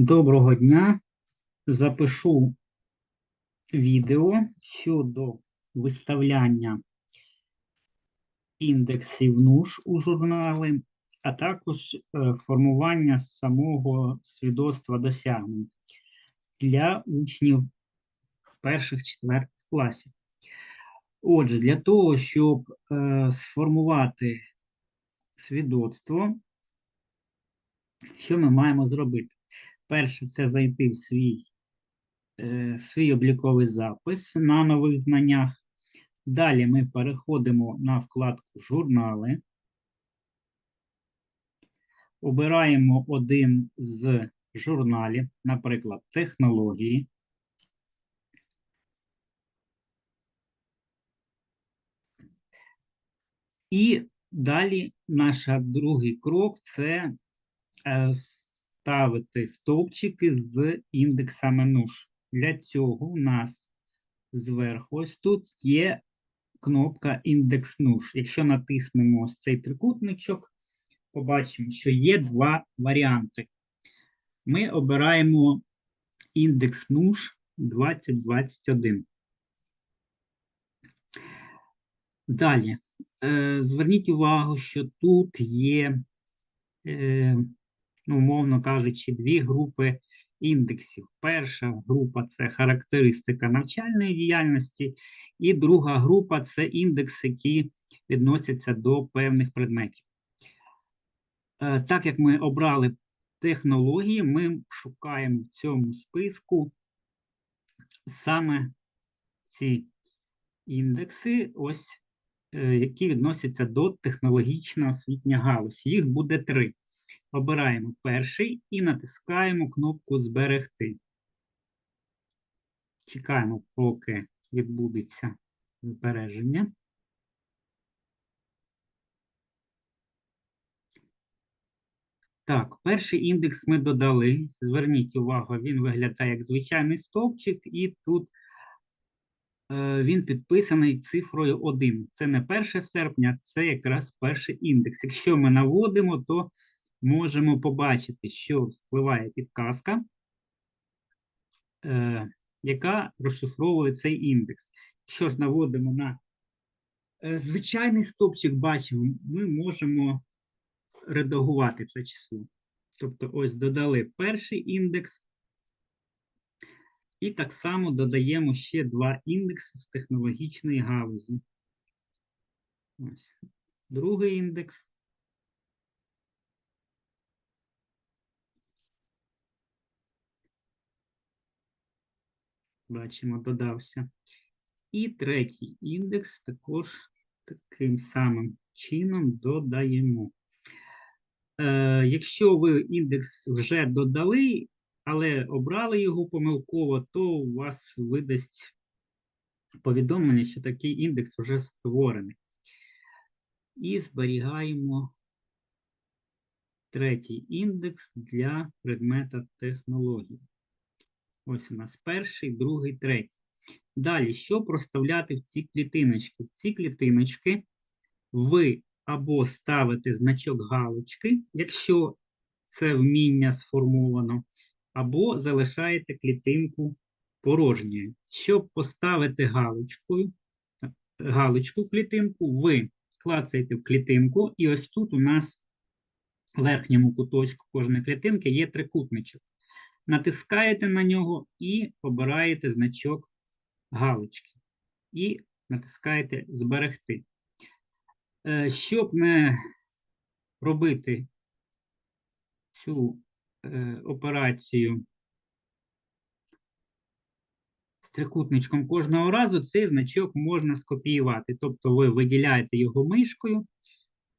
Доброго дня. Запишу відео щодо виставляння індексів НУШ у журнали, а також е, формування самого свідоцтва досягнень для учнів перших-четвертих класів. Отже, для того, щоб е, сформувати свідоцтво, що ми маємо зробити? Перше, це зайти в свій, е, свій обліковий запис на нових знаннях. Далі ми переходимо на вкладку Журнали. Обираємо один з журналів, наприклад, технології. І далі наш другий крок це е, ставити стовпчики з індексами НУШ. Для цього у нас зверху ось тут є кнопка індекс НУШ. Якщо натиснемо ось цей трикутничок, побачимо, що є два варіанти. Ми обираємо індекс НУШ 2021. Далі, е, зверніть увагу, що тут є, е, ну, умовно кажучи, дві групи індексів. Перша група це характеристика навчальної діяльності, і друга група це індекси, які відносяться до певних предметів. Е, Так як ми обрали технології, ми шукаємо в цьому списку саме ці індекси, ось е, які відносяться до технологічно освітня галузь. Їх буде три. Обираємо перший і натискаємо кнопку Зберегти. Чекаємо, поки відбудеться збереження. Так, перший індекс ми додали. Зверніть увагу, він виглядає як звичайний стовпчик, і тут е, він підписаний цифрою 1. Це не 1 серпня, це якраз перший індекс. Якщо ми наводимо, то можемо побачити, що впливає підказка, е, яка розшифровує цей індекс. Якщо ж наводимо на е, звичайний стовпчик, бачимо, ми можемо редагувати це число. Тобто, ось додали перший індекс, і так само додаємо ще два індекси з технологічної галузі. Ось. Другий індекс. Бачимо, додався. І третій індекс також таким самим чином додаємо. Е, Якщо ви індекс вже додали, але обрали його помилково, то у вас видасть повідомлення, що такий індекс вже створений. І зберігаємо третій індекс для предмета технології. Ось у нас перший, другий, третій. Далі, що проставляти в ці клітиночки? В ці клітиночки ви або ставите значок галочки, якщо це вміння сформовано, або залишаєте клітинку порожньою. Щоб поставити галочкою, галочку клітинку, ви клацаєте в клітинку, і ось тут у нас в верхньому куточку кожної клітинки є трикутничок. Натискаєте на нього і обираєте значок галочки. І натискаєте Зберегти. Е, Щоб не робити цю е, операцію з трикутничком кожного разу, цей значок можна скопіювати. Тобто ви виділяєте його мишкою,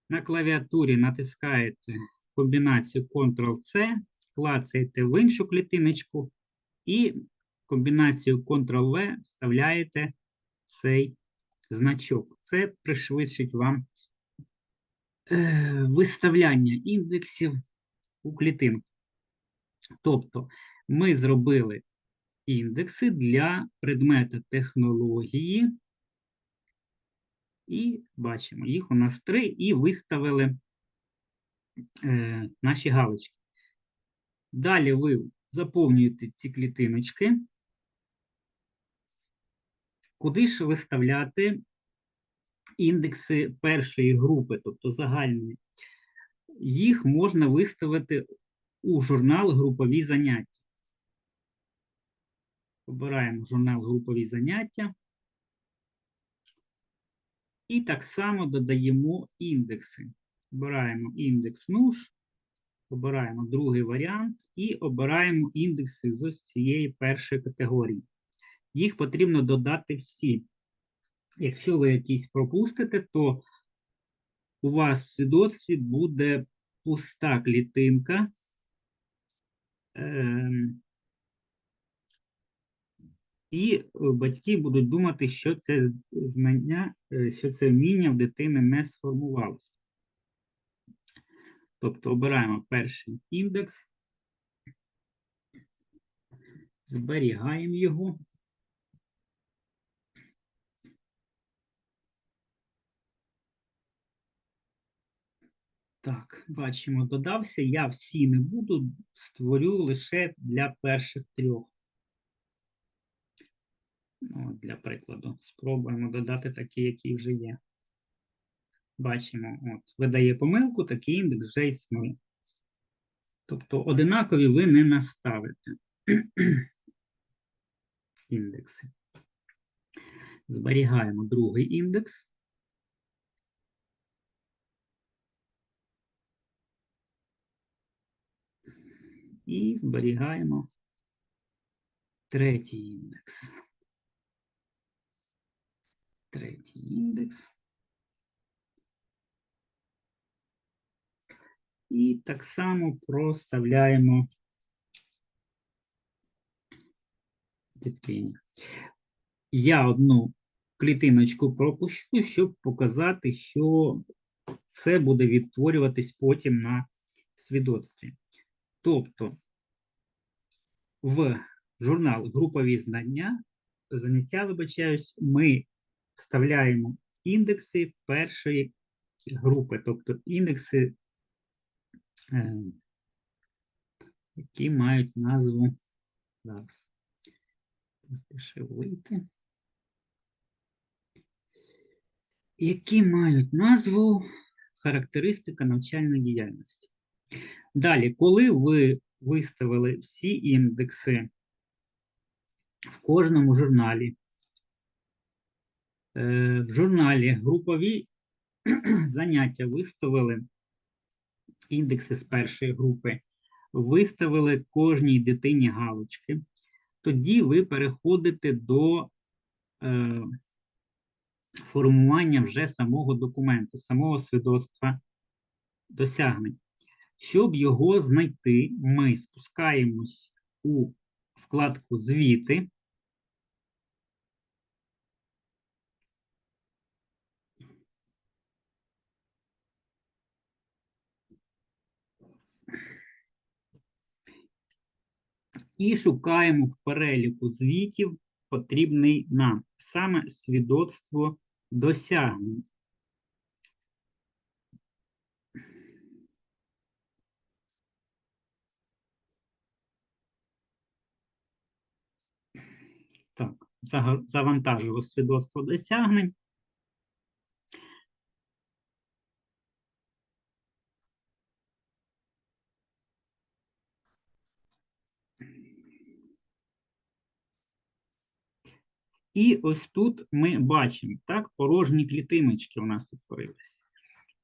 на клавіатурі натискаєте комбінацію Ctrl-C, клацаєте в іншу клітиночку і комбінацію Ctrl-V вставляєте цей значок. Це пришвидшить вам е, виставляння індексів у клітинку. Тобто ми зробили індекси для предмета технології, і бачимо, їх у нас три, і виставили е, наші галочки. Далі ви заповнюєте ці клітиночки. Куди ж виставляти індекси першої групи, тобто загальні? Їх можна виставити у журнал групові заняття. Обираємо журнал групові заняття. І так само додаємо індекси. Обираємо індекс НУШ, обираємо другий варіант і обираємо індекси з ось цієї першої категорії. Їх потрібно додати всі. Якщо ви якісь пропустите, то у вас в свідоцтві буде пуста клітинка. Ем, і е, батьки будуть думати, що це знання, е, що це вміння в дитини не сформувалося. Тобто обираємо перший індекс, зберігаємо його. Так, бачимо, додався. Я всі не буду, створю лише для перших трьох. От, Для прикладу, спробуємо додати такі, які вже є. Бачимо, от, видає помилку, такий індекс вже існує. Тобто одинакові ви не наставите індекси. Зберігаємо другий індекс. І зберігаємо третій індекс. Третій індекс. І так само проставляємо дитині. Я одну клітиночку пропущу, щоб показати, що це буде відтворюватись потім на свідоцтві. Тобто в журнал групові знання, заняття, вибачаюсь, ми вставляємо індекси першої групи, тобто індекси, які мають назву. Зараз. Пише вийти. Які мають назву характеристика навчальної діяльності. Далі, коли ви виставили всі індекси в кожному журналі, е, в журналі групові заняття виставили індекси з першої групи, виставили кожній дитині галочки, тоді ви переходите до е, формування вже самого документу, самого свідоцтва досягнень. Щоб його знайти, ми спускаємось у вкладку Звіти. І шукаємо в переліку звітів потрібний нам саме свідоцтво досягнень. Так, завантажили свідоцтво досягнень. І ось тут ми бачимо, так, порожні клітиночки у нас утворились.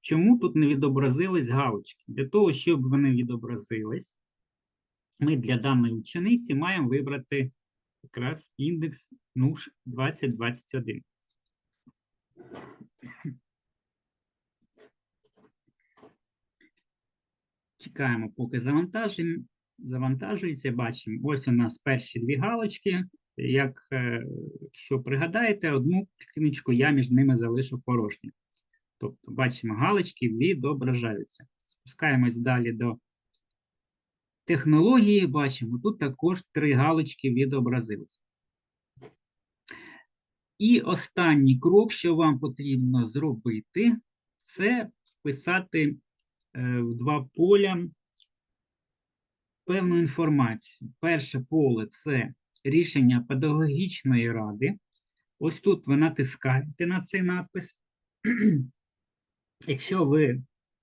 Чому тут не відобразились галочки? Для того, щоб вони відобразились, ми для даної учениці маємо вибрати якраз індекс НУШ 2021. Чекаємо, поки. Завантажується, бачимо, ось у нас перші дві галочки. Як, е, якщо пригадаєте, одну клітиночку я між ними залишив порожню. Тобто, бачимо, галочки відображаються. Спускаємось далі до технології, бачимо, тут також три галочки відобразилися. І останній крок, що вам потрібно зробити, це вписати е, в два поля певну інформацію. Перше поле це рішення педагогічної ради. Ось тут ви натискаєте на цей надпис. Якщо ви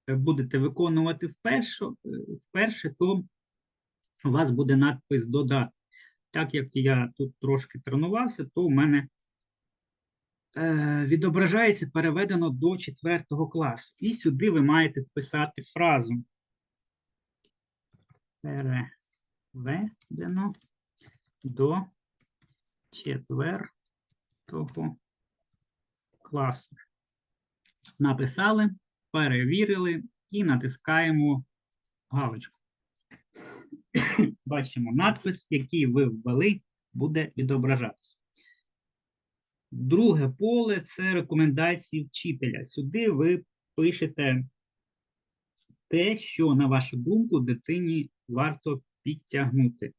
е, будете виконувати вперше, е, вперше, то у вас буде надпис додати. Так як я тут трошки тренувався, то у мене е, відображається переведено до 4 класу. І сюди ви маєте вписати фразу. Переведено до 4 класу. Написали, перевірили і натискаємо галочку. Бачимо надпис, який ви ввели, буде відображатися. Друге поле це рекомендації вчителя. Сюди ви пишете те, що, на вашу думку, дитині варто підтягнути.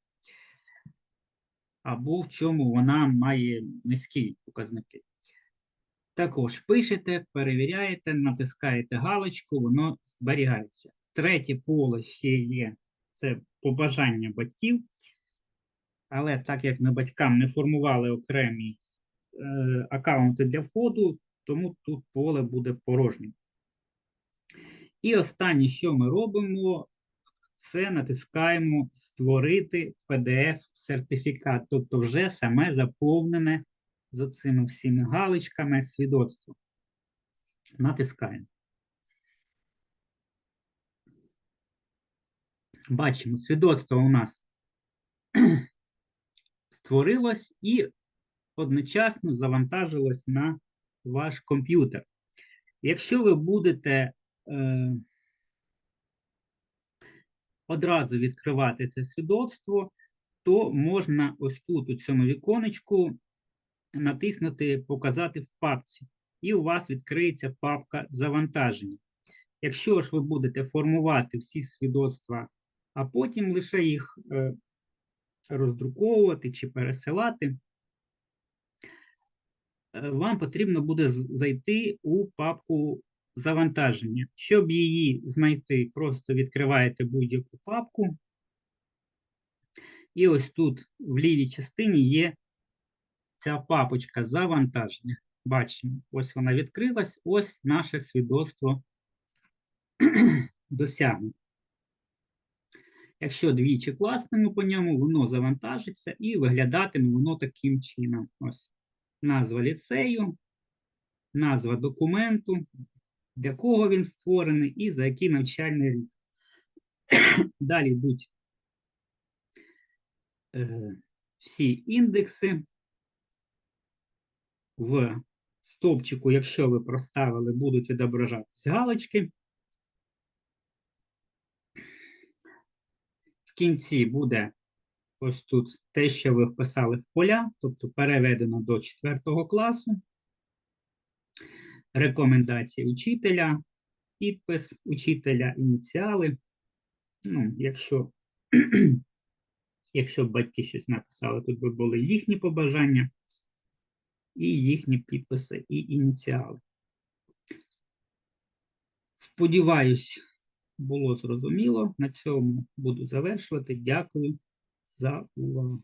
Або в чому вона має низькі показники. Також пишете, перевіряєте, натискаєте галочку, воно зберігається. Третє поле ще є це побажання батьків. Але так як ми батькам не формували окремі е, аккаунти для входу, тому тут поле буде порожнім. І останнє, що ми робимо, це натискаємо Створити PDF-сертифікат, тобто вже саме заповнене з цими всіми галочками свідоцтво. Натискаємо. Бачимо, свідоцтво у нас створилось і одночасно завантажилось на ваш комп'ютер. Якщо ви будете е, одразу відкривати це свідоцтво, то можна ось тут, у цьому віконечку, натиснути Показати в папці, і у вас відкриється папка завантаження. Якщо ж ви будете формувати всі свідоцтва, а потім лише їх е, роздруковувати чи пересилати, е, вам потрібно буде зайти у папку завантаження. Щоб її знайти, просто відкриваєте будь-яку папку. І ось тут в лівій частині є ця папочка завантаження. Бачимо, ось вона відкрилась, ось наше свідоцтво досягнуто. Якщо двічі класнемо по ньому, воно завантажиться і виглядатиме воно таким чином. Ось назва ліцею, назва документу, для кого він створений і за який навчальний рік. Далі йдуть е, всі індекси. В стовпчику, якщо ви проставили, будуть відображатися галочки. В кінці буде ось тут те, що ви вписали в поля, тобто переведено до 4 класу. Рекомендації учителя, підпис учителя, ініціали. Ну, якщо, якщо батьки щось написали, тут би були їхні побажання і їхні підписи і ініціали. Сподіваюсь, було зрозуміло. На цьому буду завершувати. Дякую за увагу.